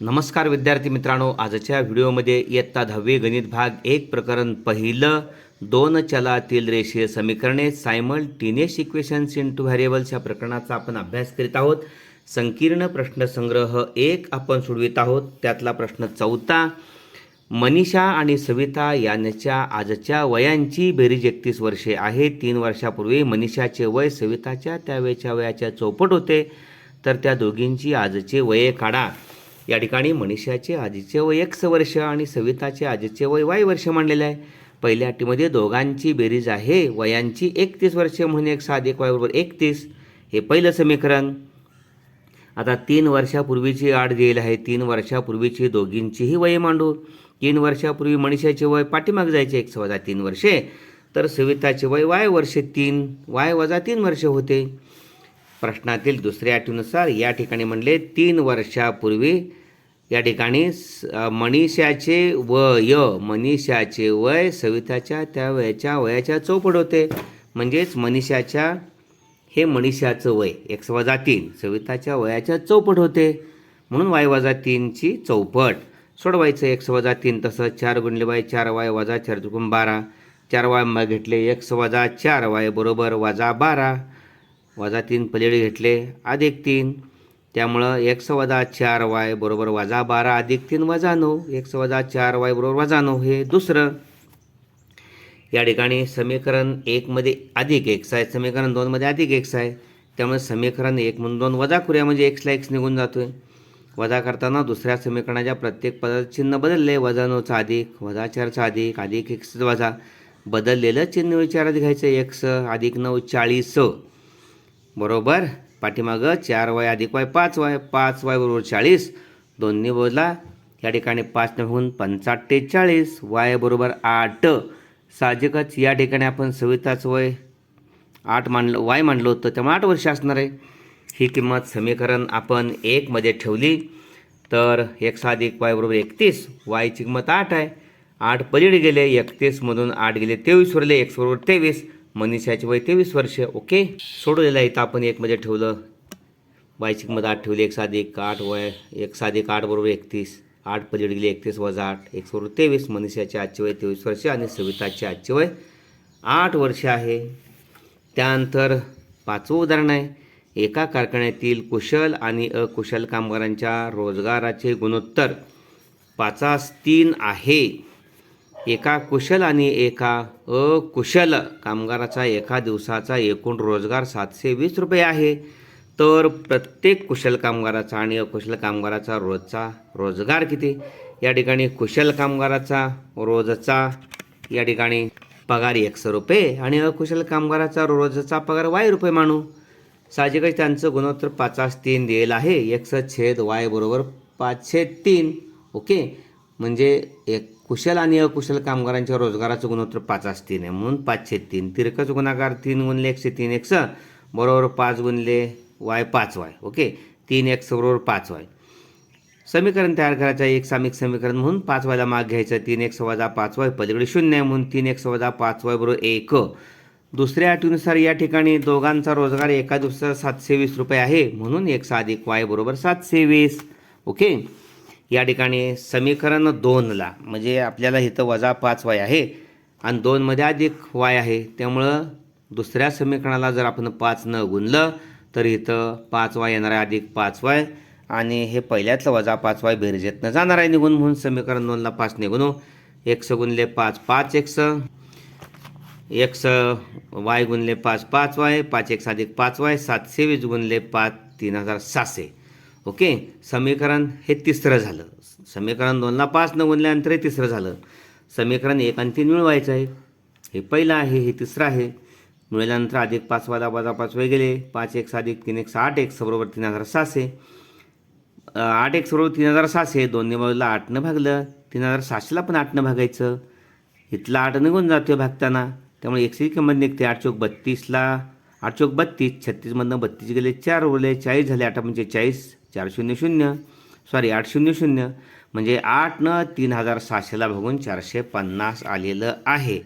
नमस्कार विद्यार्थी मित्रांनो आजच्या व्हिडिओमध्ये इयत्ता दहावी गणित भाग एक प्रकरण पहिलं दोन चलातील रेषीय समीकरणे simultaneous equations in two variables या प्रकरणाचा आपण अभ्यास करीत आहोत संकीर्ण प्रश्नसंग्रह एक आपण सोडवित आहोत त्यातला प्रश्न चौथा मनीषा आणि सविता यांच्या आजच्या वयांची बेरीज एकतीस वर्षे आहे तीन वर्षापूर्वी मनीषाचे वय सविताच्या त्यावेळच्या वयाच्या चौपट होते तर त्या दोघींची आजचे वये काढा या ठिकाणी मनीषाचे आजीचे वय एक वर्ष आणि सविताचे आजीचे वय वाय वर्ष मांडलेले आहे पहिल्या अटीमध्ये दोघांची बेरीज आहे वयांची एकतीस वर्षे म्हणून एक साध एक वायबरोबर एकतीस हे पहिलं समीकरण आता तीन वर्षापूर्वीची आड गेल आहे तीन वर्षापूर्वीची दोघींचीही वय मांडू तीन वर्षापूर्वी मनीषाचे वय पाठीमाग जायचे एक वजा तीन वर्षे तर सविताचे वय वाय वर्षे तीन वाय वजा तीन वर्षे होते प्रश्नातील दुसऱ्या अटीनुसार या ठिकाणी म्हणले तीन वर्षापूर्वी या ठिकाणी मनीषाचे वय मनीषाचे वय सविताच्या त्या वयाच्या वयाच्या चौपट होते म्हणजेच मनीषाच्या हे मनीषाचं वय एक्स वजा तीन सविताच्या वयाच्या चौपट होते म्हणून वाय वजा तीनची चौपट सोडवायचं एक्स वजा तीन तसं चार गुणले बाय चार वाय वजा चार चुकून बारा चार वाय मग घेतले एक्स वजा चार वाय बरोबर वजा बारा वजा तीन पलीकडे घेतले अधिक तीन त्यामुळं एक्स वजा चार वाय बरोबर वजा बारा अधिक तीन वजा नऊ एक्स वजा चार वाय बरोबर वजा नऊ हे दुसरं या ठिकाणी समीकरण एकमध्ये अधिक एक्स आहे समीकरण दोनमध्ये अधिक एक्स आहे त्यामुळे समीकरण एक म्हणून दोन वजा करूया म्हणजे एक्सला एक्स निघून जातो आहे वजा करताना दुसऱ्या समीकरणाच्या प्रत्येक पदाचं चिन्ह बदलले वजा नऊचा अधिक वजा चारचा अधिक अधिक एक्स वजा बदललेलं चिन्ह विचारात घ्यायचं एक्स अधिक नऊ चाळीस बरोबर पाठीमागं चार वाय अधिक वाय पाच वाय पाच वाय बरोबर चाळीस दोन्ही बोजला या ठिकाणी पाच होऊन चाळीस वाय बरोबर आठ साहजिकच या ठिकाणी आपण सविताच वय आठ मानलं वाय मानलं होतं त्यामुळे आठ वर्ष असणार आहे ही किंमत समीकरण आपण एकमध्ये ठेवली तर एक साधिक वाय बरोबर एकतीस वायची किंमत आठ आहे आठ पलीड गेले एकतीसमधून आठ गेले तेवीस उरले एक बरोबर तेवीस मनीषाचे वय तेवीस वर्ष ओके सोडलेलं आहे इथं आपण एकमध्ये ठेवलं बायसिकमध्ये आठ ठेवले एक साधे एक आठ वय एक साधी एक आठ बरोबर एकतीस आठ पजेड गेली एकतीस वजा आठ एक बरोबर तेवीस मनीषाचे आजचे वय तेवीस वर्ष आणि सविताचे आजचे वय आठ वर्ष आहे त्यानंतर पाचवं उदाहरण आहे एका कारखान्यातील कुशल आणि अकुशल कामगारांच्या रोजगाराचे गुणोत्तर पाचास तीन आहे एका कुशल आणि एका अकुशल कामगाराचा एका दिवसाचा एकूण रोजगार सातशे वीस रुपये आहे तर प्रत्येक कुशल कामगाराचा आणि अकुशल कामगाराचा रोजचा रोजगार किती या ठिकाणी कुशल कामगाराचा रोजचा या ठिकाणी पगार एकशे रुपये आणि अकुशल कामगाराचा रोजचा पगार वाय रुपये मानू साहजिकच त्यांचं गुणोत्तर पाचास तीन दिलेलं आहे एकशे छेद वाय बरोबर पाचशे तीन ओके म्हणजे एक कुशल आणि अकुशल कामगारांच्या रोजगाराचं गुणोत्तर पाच आहे म्हणून पाचशे तीन तिरकच गुणाकार तीन गुणले एकशे तीन एक्स बरोबर पाच गुणले वाय पाच वाय ओके तीन एक्स बरोबर पाच वाय समीकरण तयार करायचं एक सामिक समीकरण म्हणून पाच वायला माग घ्यायचं तीन एक वजा पाच वाय पलीकडे शून्य आहे म्हणून तीन एक वजा पाच वाय बरोबर एक दुसऱ्या अटीनुसार या ठिकाणी दोघांचा रोजगार एका दिवसाचा सातशे वीस रुपये आहे म्हणून एक साधिक वाय बरोबर सातशे वीस ओके या ठिकाणी समीकरण दोनला म्हणजे आपल्याला इथं वजा पाच वाय आहे आणि दोनमध्ये अधिक वाय आहे त्यामुळं दुसऱ्या समीकरणाला जर आपण पाच न गुणलं तर इथं पाच वाय येणार आहे अधिक पाच वाय आणि हे पहिल्यातलं वजा पाच वाय बेरजेतनं जाणार आहे निघून म्हणून समीकरण दोनला पाच निघून स गुणले पाच पाच एक्स एक्स वाय गुणले पाच पाच वाय पाच एक अधिक पाच वाय सातशे वीस गुणले पाच तीन हजार सातशे ओके समीकरण हे तिसरं झालं समीकरण दोनला पाच न गुणल्यानंतर हे तिसरं झालं समीकरण एक आणि तीन मिळवायचं आहे हे पहिलं आहे हे तिसरं आहे मिळाल्यानंतर अधिक पाच वादा वादा पाच वे गेले पाच एक अधिक तीन एक सहा आठ एक बरोबर तीन हजार सहाशे आठ एक बरोबर तीन हजार सहाशे दोन्ही बाजूला आठनं भागलं तीन हजार सहाशेला पण आठनं भागायचं इथलं आठ निघून जातो भागताना त्यामुळे एकशे किंमत निघते आठ चौक बत्तीसला आठ चौक बत्तीस छत्तीसमधनं बत्तीस गेले चार उरले चाळीस झाले आठ म्हणजे चाळीस चार शून्य शून्य सॉरी आठ शून्य शून्य म्हणजे आठ न तीन हजार सहाशेला बघून चारशे पन्नास आलेलं आहे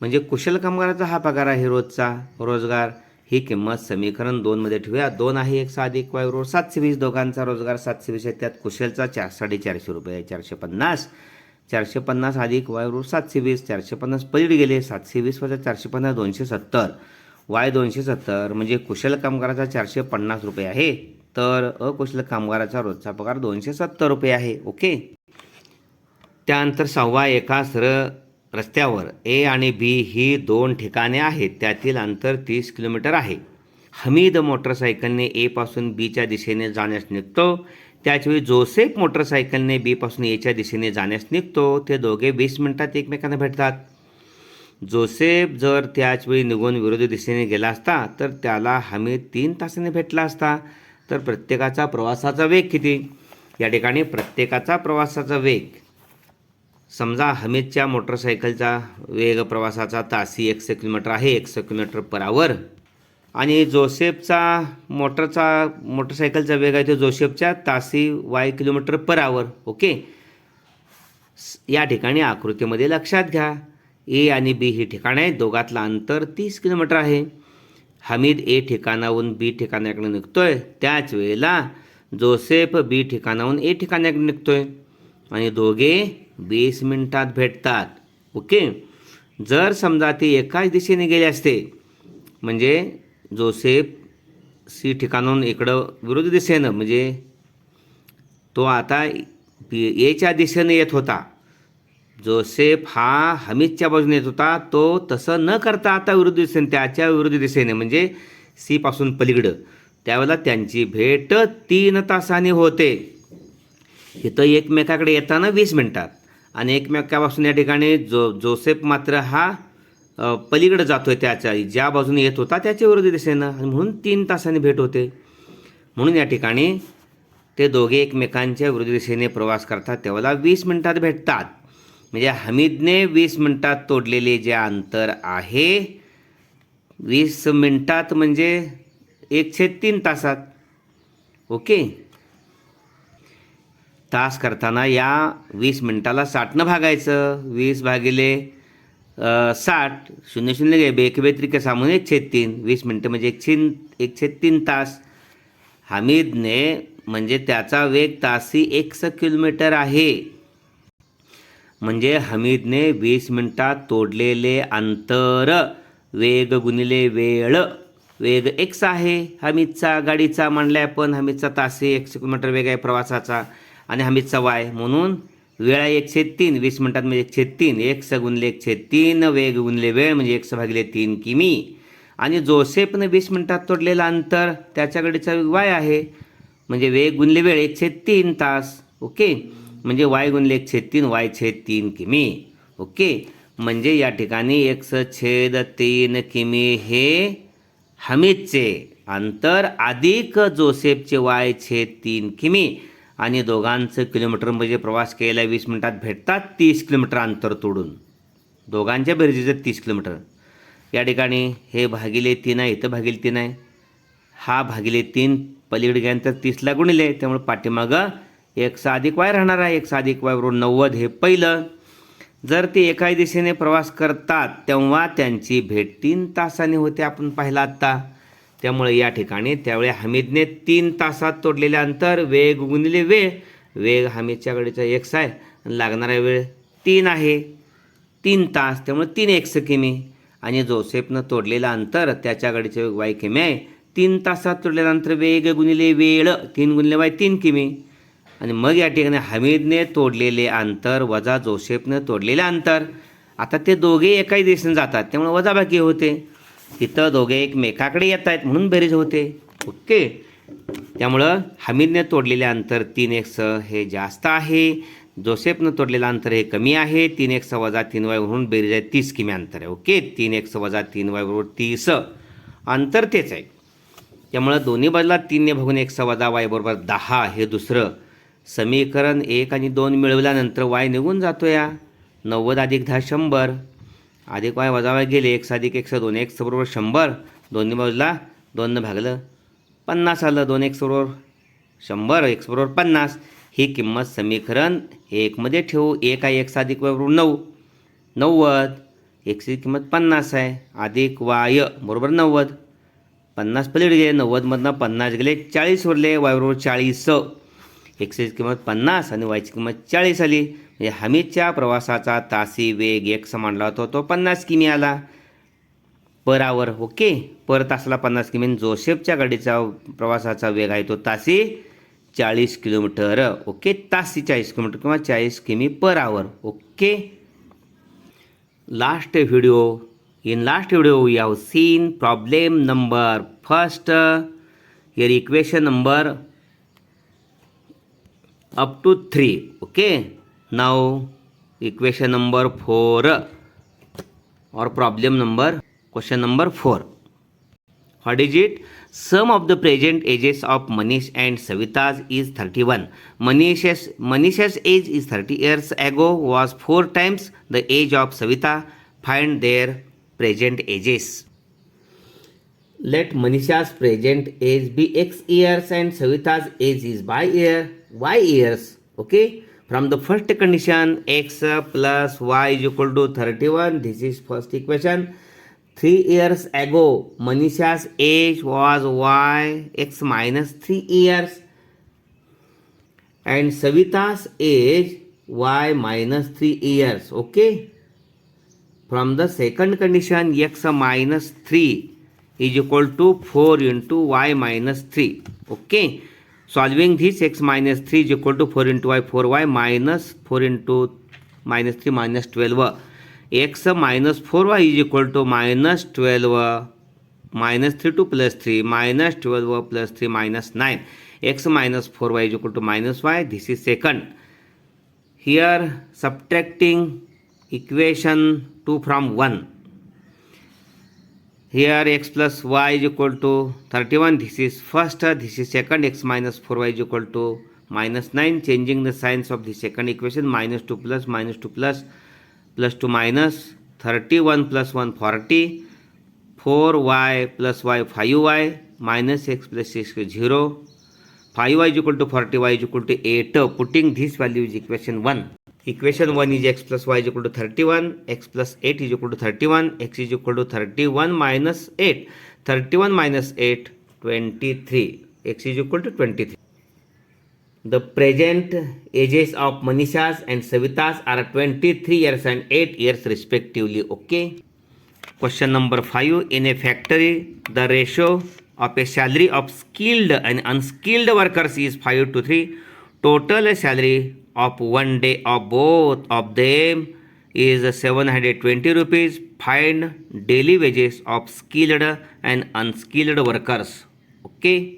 म्हणजे कुशल कामगाराचा हा पगार आहे रोजचा रोजगार ही किंमत समीकरण दोनमध्ये ठेवूया दोन आहे एक साधिक एक वाय बरोबर सातशे वीस दोघांचा रोजगार सातशे वीस आहे त्यात कुशलचा चार साडेचारशे रुपये चारशे पन्नास चारशे पन्नास अधिक वाय बरोबर सातशे वीस चारशे पन्नास पलीड गेले सातशे वीस वजा चारशे पन्नास दोनशे सत्तर वाय दोनशे सत्तर म्हणजे कुशल कामगाराचा चारशे पन्नास रुपये आहे तर अकुशल कामगाराचा रोजचा पगार दोनशे सत्तर रुपये आहे ओके त्यानंतर सव्वा एका सर रस्त्यावर ए आणि बी ही दोन ठिकाणे आहेत त्यातील अंतर तीस किलोमीटर आहे हमीद मोटरसायकलने एपासून बीच्या दिशेने जाण्यास निघतो त्याचवेळी जोसेफ मोटरसायकलने बीपासून एच्या दिशेने जाण्यास निघतो ते दोघे वीस मिनिटात एकमेकांना भेटतात जोसेफ जर त्याचवेळी निघून विरोधी दिशेने गेला असता तर त्याला हमीद तीन तासाने भेटला असता तर प्रत्येकाचा प्रवासाचा वेग किती या ठिकाणी प्रत्येकाचा प्रवासाचा वेग समजा हमीदच्या मोटरसायकलचा वेग प्रवासाचा तासी एकशे किलोमीटर आहे एकशे किलोमीटर पर आवर आणि जोसेफचा मोटरचा मोटरसायकलचा वेग आहे तो जोसेफच्या तासी y kilometre per hour okay या ठिकाणी आकृतीमध्ये लक्षात घ्या ए आणि बी ही ठिकाणं आहेत दोघातलं अंतर तीस किलोमीटर आहे हमीद ए ठिकाणाहून बी ठिकाणाकडे निघतोय त्याच वेळेला जोसेफ बी ठिकाणाहून ए ठिकाणाकडे निघतोय आणि दोघे वीस मिनिटात भेटतात ओके जर समजा ते एकाच दिशेने गेले असते म्हणजे जोसेफ सी ठिकाणाहून इकडं विरुद्ध दिशेनं म्हणजे तो आता एच्या दिशेने येत होता जोसेफ हा हमीदच्या बाजूने येत होता तो तसं न करता आता विरुद्ध दिशेने त्याच्या विरुद्ध दिशेने म्हणजे सीपासून पलीकडं त्यावेळेला त्यांची भेट तीन तासाने होते इथं एकमेकाकडे येताना वीस मिनटात आणि एकमेकापासून या ठिकाणी जो जोसेफ मात्र हा पलीकडे जातोय त्याच्या ज्या बाजूने येत होता त्याच्या विरोधी दिशेनं म्हणून तीन तासाने भेट होते म्हणून या ठिकाणी ते दोघे एकमेकांच्या विरोधी दिशेने प्रवास करतात तेव्हा वीस मिनिटात भेटतात म्हणजे हमीदने वीस मिनटात तोडलेले जे अंतर आहे वीस मिनटात म्हणजे एकशे तीन तासात ओके तास करताना या वीस मिनटाला साठनं भागायचं वीस भागिले साठ शून्य शून्य गे बेक बेत्रिक सामून एकशे तीन वीस मिनटं म्हणजे एकशे एकशे तीन तास हमीदने म्हणजे त्याचा वेग तासी स किलोमीटर आहे म्हणजे हमीदने वीस मिनटात तोडलेले अंतर वेग गुणिले वेळ वेग एक्स आहे हमीदचा गाडीचा आहे पण हमीदचा तासे एकशे किलोमीटर वेग आहे प्रवासाचा आणि हमीदचा वाय म्हणून वेळ आहे एकशे तीन वीस मिनटात म्हणजे एकशे तीन स गुणले एकशे तीन वेग गुणले वेळ म्हणजे एकस भागले तीन किमी आणि जोसेफनं वीस मिनटात तोडलेलं अंतर त्याच्याकडेचा वाय आहे म्हणजे वेग गुणले वेळ एकशे तीन तास ओके म्हणजे वाय गुणले एक छेद तीन वाय छेद तीन किमी ओके म्हणजे या ठिकाणी स छेद तीन किमी हे हमीदचे अंतर अधिक जोसेफचे वाय छेद तीन किमी आणि दोघांचं किलोमीटर म्हणजे प्रवास केला वीस मिनिटात भेटतात तीस किलोमीटर अंतर तोडून दोघांच्या बेरजेचं तीस किलोमीटर या ठिकाणी हे भागिले तीन आहे इथं भागिले तीन आहे हा भागिले तीन पलीकडे गेल्यानंतर तीसला गुणिले त्यामुळे पाठीमागं एक साधिक वाय राहणार आहे एक साधिक वायवरून नव्वद हे पहिलं जर ते एकाही दिशेने प्रवास करतात तेव्हा त्यांची भेट तीन तासाने होते आपण पाहिला आत्ता त्यामुळे या ठिकाणी त्यावेळी हमीदने तीन तासात तोडलेले अंतर वेग गुणिले वेळ वेग हमीदच्या गाडीचा एक्स आहे आणि लागणारा वेळ तीन आहे तीन तास त्यामुळे तीन एक्स किमी आणि जोसेफनं तोडलेलं अंतर त्याच्या गाडीचे वाय किमी आहे तीन तासात तोडल्यानंतर अंतर वेग गुणिले वेळ तीन गुणिले वाय तीन किमी आणि मग या ठिकाणी हमीदने तोडलेले अंतर वजा जोसेफने तोडलेले अंतर आता ते दोघे एकाही दिशेने जातात त्यामुळे वजाबाकी होते तिथं दोघे एकमेकाकडे येत आहेत म्हणून बेरीज होते ओके त्यामुळं हमीदने तोडलेले अंतर तीन एक स हे जास्त आहे जोसेफनं तोडलेलं अंतर हे कमी आहे तीन एक स वजा तीन वायवरून बेरीज आहे तीस किमी अंतर आहे ओके तीन एक स वजा तीन बरोबर तीस अंतर तेच आहे त्यामुळं दोन्ही बाजूला तीनने भागून एक स वजा बरोबर दहा हे दुसरं समीकरण एक आणि दोन मिळवल्यानंतर वाय निघून जातो या नव्वद अधिक दहा शंभर अधिक वाय वजावाय गेले एक एक्स एक एकस दोन एक्स बरोबर शंभर दोन्ही बाजूला दोननं भागलं पन्नास आलं दोन एक बरोबर शंभर एक बरोबर पन्नास ही किंमत समीकरण एकमध्ये ठेवू एक आहे एक साधिक वाय बरोबर नऊ नव्वद एक्सची किंमत पन्नास आहे अधिक वाय बरोबर नव्वद पन्नास पलीड गेले नव्वदमधनं पन्नास गेले चाळीस उरले वाय बरोबर चाळीस एक्सची किंमत पन्नास आणि वायची किंमत चाळीस आली म्हणजे हमीदच्या प्रवासाचा तासी वेग एक समानला होता तो पन्नास किमी आला पर आवर ओके पर तासाला पन्नास किमी जोसेफच्या गाडीचा प्रवासाचा वेग आहे तो तासी चाळीस किलोमीटर ओके तासी चाळीस किलोमीटर किंवा चाळीस किमी per hour okay last video in last video you have seen problem number first here equation number up to 3. Okay. Now equation number 4 or problem number question number 4. What is it? Sum of the present ages of Manish and Savita's is 31. Manish's age is 30 years ago was 4 times the age of Savita. Find their present ages. Let Manisha's present age be X years and Savita's age is Y year, Y years. Okay. From the first condition, X plus Y is equal to 31. This is first equation. Three years ago, Manisha's age was Y X minus three years. And Savita's age Y minus three years. Okay. From the second condition, X minus three is equal to 4 into y minus 3. Okay. Solving this, x minus 3 is equal to 4 into y, 4y minus 4 into minus 3 minus 12. X minus 4y is equal to minus 12. Minus 3 to plus 3 minus 12 plus 3 minus 9. X minus 4y is equal to minus y. This is second. Here subtracting equation 2 from 1 here x plus y is equal to 31 this is first this is second x minus 4y is equal to minus 9 changing the signs of the second equation minus 2 plus minus 2 plus plus 2 minus 31 plus 1 40 4y plus y 5y minus x plus 6 is 0 5y is equal to 40y is equal to 8 putting this value is equation 1 equation 1 is x plus y is equal to 31 x plus 8 is equal to 31 x is equal to 31 minus 8 31 minus 8 23 x is equal to 23 the present ages of manishas and savitas are 23 years and 8 years respectively okay question number 5 in a factory the ratio of a salary of skilled and unskilled workers is 5 to 3 total salary of one day of both of them is 720 rupees find daily wages of skilled and unskilled workers okay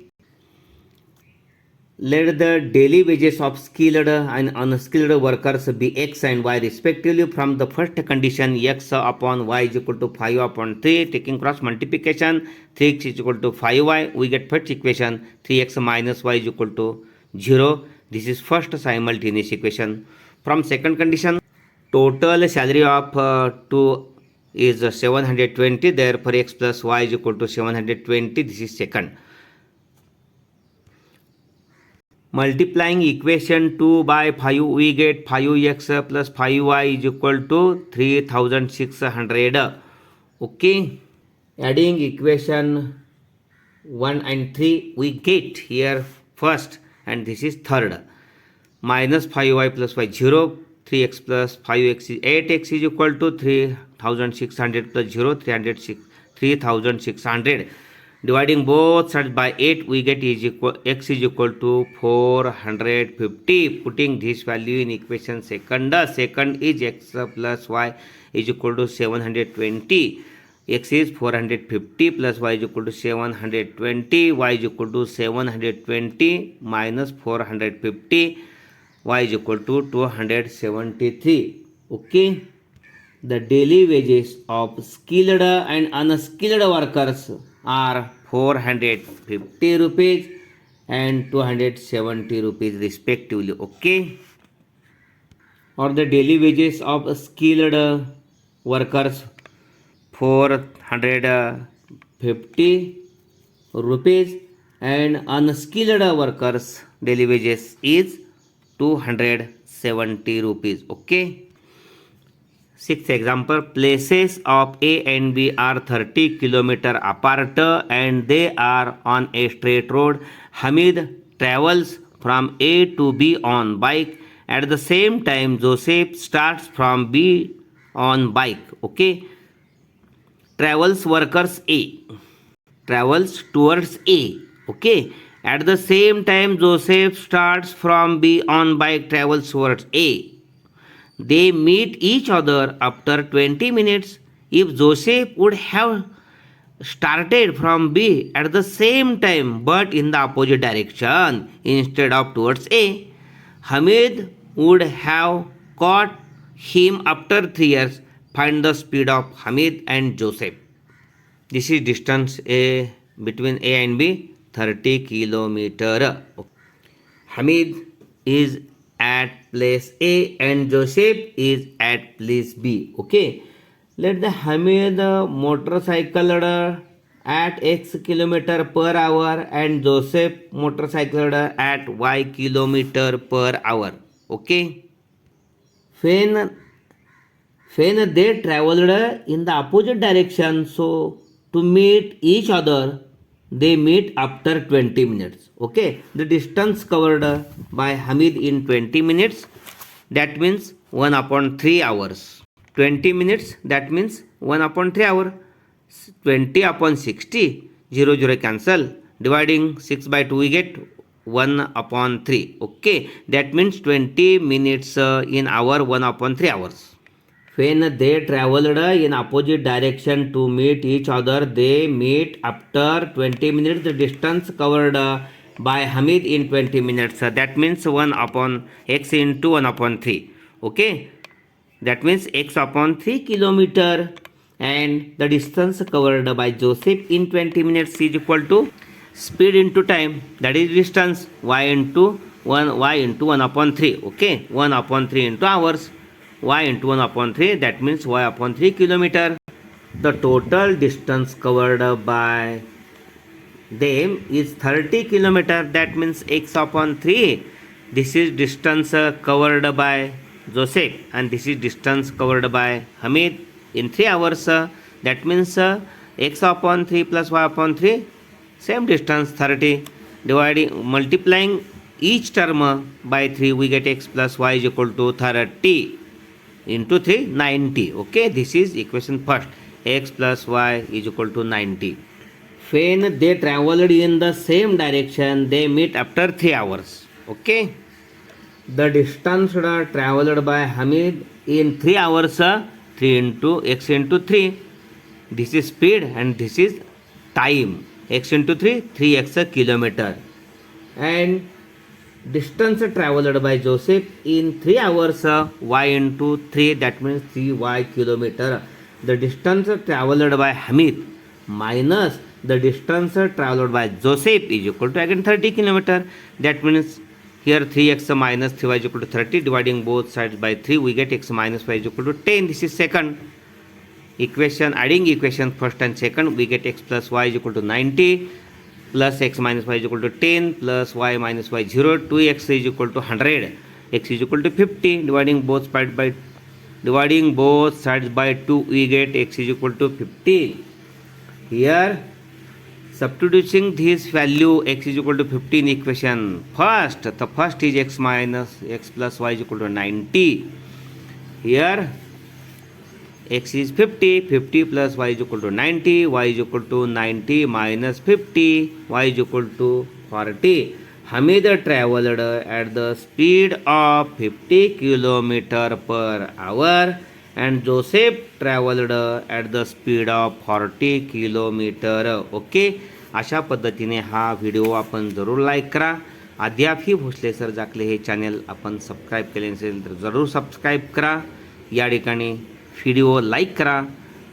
let the daily wages of skilled and unskilled workers be x and y respectively from the first condition x upon y is equal to 5 upon 3 taking cross multiplication 3x is equal to 5y we get first equation 3x minus y is equal to 0 this is first simultaneous equation. From second condition, total salary of uh, 2 is 720. Therefore, x plus y is equal to 720. This is second. multiplying equation 2 by 5 we get 5x plus 5y is equal to 3600 okay adding equation 1 and 3 we get here first and this is third minus 5y plus y 0 3x plus 5x is 8x is equal to 3600 plus 0 306 3600 dividing both sides by 8 we get is equal x is equal to 450 putting this value in equation second second is x plus y is equal to 720 x is 450 plus y is equal to 720 y is equal to 720 minus 450 y is equal to 273 okay the daily wages of skilled and unskilled workers are 450 rupees and 270 rupees respectively okay or the daily wages of skilled workers four hundred fifty rupees and unskilled workers daily wages is 270 rupees okay sixth example places of a and b are 30 kilometer apart and they are on a straight road hamid travels from a to b on bike at the same time joseph starts from b on bike okay travels workers A. Travels towards A. Okay. At the same time, Joseph starts from B on bike, travels towards A. They meet each other after 20 minutes. If Joseph would have started from B at the same time but in the opposite direction instead of towards A, Hamid would have caught him after 3 years Find the speed of Hamid and Joseph. This is distance A between A and B 30 kilometer. Hamid is at place A and Joseph is at place B. Okay. Let the Hamid motorcycle at x kilometer per hour and Joseph motorcycle at y kilometer per hour. Okay. When when they traveled in the opposite direction, so to meet each other, they meet after 20 minutes. Okay, the distance covered by Hamid in 20 minutes, that means 1 upon 3 hours. 20 minutes, that means 1 upon 3 hour. 20 upon 60, 0 0 cancel. Dividing 6 by 2, we get 1 upon 3. Okay, that means 20 minutes uh, in hour, 1 upon 3 hours when they traveled in opposite direction to meet each other they meet after 20 minutes the distance covered by hamid in 20 minutes that means 1 upon x into 1 upon 3 okay that means x upon 3 kilometer and the distance covered by joseph in 20 minutes is equal to speed into time that is distance y into 1 y into 1 upon 3 okay 1 upon 3 into hours y into 1 upon 3 that means y upon 3 kilometer the total distance covered by them is 30 kilometer that means x upon 3 this is distance uh, covered by joseph and this is distance covered by hamid in 3 hours uh, that means uh, x upon 3 plus y upon 3 same distance 30 dividing multiplying each term by 3 we get x plus y is equal to 30 into 3 90 okay this is equation first x plus y is equal to 90 when they traveled in the same direction they meet after 3 hours okay the distance traveled by hamid in 3 hours uh, 3 into x into 3 this is speed and this is time x into 3 3x a kilometer and distance traveled by Joseph in 3 hours uh, y into 3 that means 3y kilometer the distance traveled by Hamid minus the distance traveled by Joseph is equal to again 30 kilometer that means here 3x minus 3y is equal to 30 dividing both sides by 3 we get x minus y is equal to 10 this is second equation adding equation first and second we get x plus y is equal to 90 Plus x minus y is equal to 10 plus y minus y 0 2x is equal to 100 x is equal to 50 dividing both sides by 2 we get x is equal to 50. here substituting this value x is equal to 15 equation first the first is x minus x plus y is equal to 90 here x is fifty fifty plus y is equal to ninety y is equal to ninety minus fifty y is equal to forty Hamid travelled at the speed of fifty kilometre per hour and Joseph travelled at the speed of forty kilometre okay अशा पद्धतीने हा video आपण जरूर like करा अद्याप ही Bhosale sir जाकले हे channel आपण subscribe केले नसेल तर जरूर सबस्क्राईब करा या ठिकाणी व्हिडिओ लाईक करा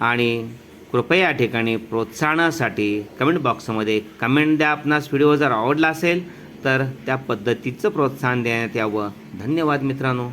आणि कृपया या ठिकाणी प्रोत्साहनासाठी कमेंट बॉक्समध्ये कमेंट द्या आपणास व्हिडिओ जर आवडला असेल तर त्या पद्धतीचं प्रोत्साहन देण्यात यावं धन्यवाद मित्रांनो